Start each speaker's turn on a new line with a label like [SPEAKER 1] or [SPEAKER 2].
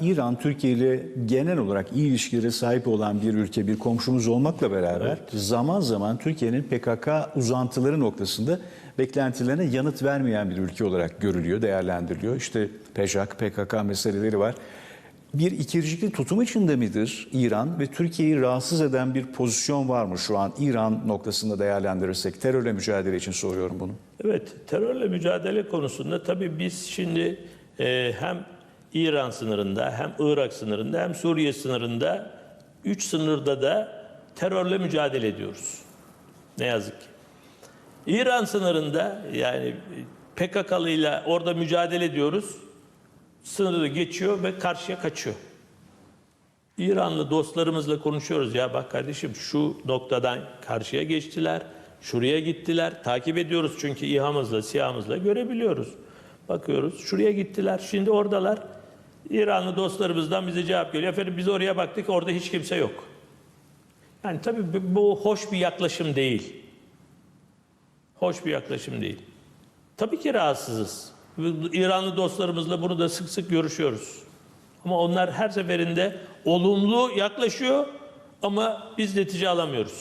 [SPEAKER 1] İran Türkiye ile genel olarak iyi ilişkilere sahip olan bir ülke, bir komşumuz olmakla beraber zaman zaman Türkiye'nin PKK uzantıları noktasında beklentilerine yanıt vermeyen bir ülke olarak görülüyor, değerlendiriliyor. İşte PEJAK, PKK meseleleri var. Bir ikircikli tutum içinde midir İran ve Türkiye'yi rahatsız eden bir pozisyon var mı şu an İran noktasında değerlendirirsek? Terörle mücadele için soruyorum bunu.
[SPEAKER 2] Evet, terörle mücadele konusunda tabii biz şimdi e, hem İran sınırında, hem Irak sınırında, hem Suriye sınırında, üç sınırda da terörle mücadele ediyoruz. Ne yazık ki. İran sınırında yani PKK'lı ile orada mücadele ediyoruz. Sınırı geçiyor ve karşıya kaçıyor. İranlı dostlarımızla konuşuyoruz. Ya bak kardeşim şu noktadan karşıya geçtiler. Şuraya gittiler. Takip ediyoruz çünkü İHA'mızla, SİHA'mızla görebiliyoruz. Bakıyoruz. Şuraya gittiler. Şimdi oradalar. İranlı dostlarımızdan bize cevap geliyor. Efendim biz oraya baktık. Orada hiç kimse yok. Yani tabii bu- hoş bir yaklaşım değil. Hoş bir yaklaşım değil. Tabii ki rahatsızız. İranlı dostlarımızla bunu da sık sık görüşüyoruz. Ama onlar her seferinde olumlu yaklaşıyor ama biz netice alamıyoruz.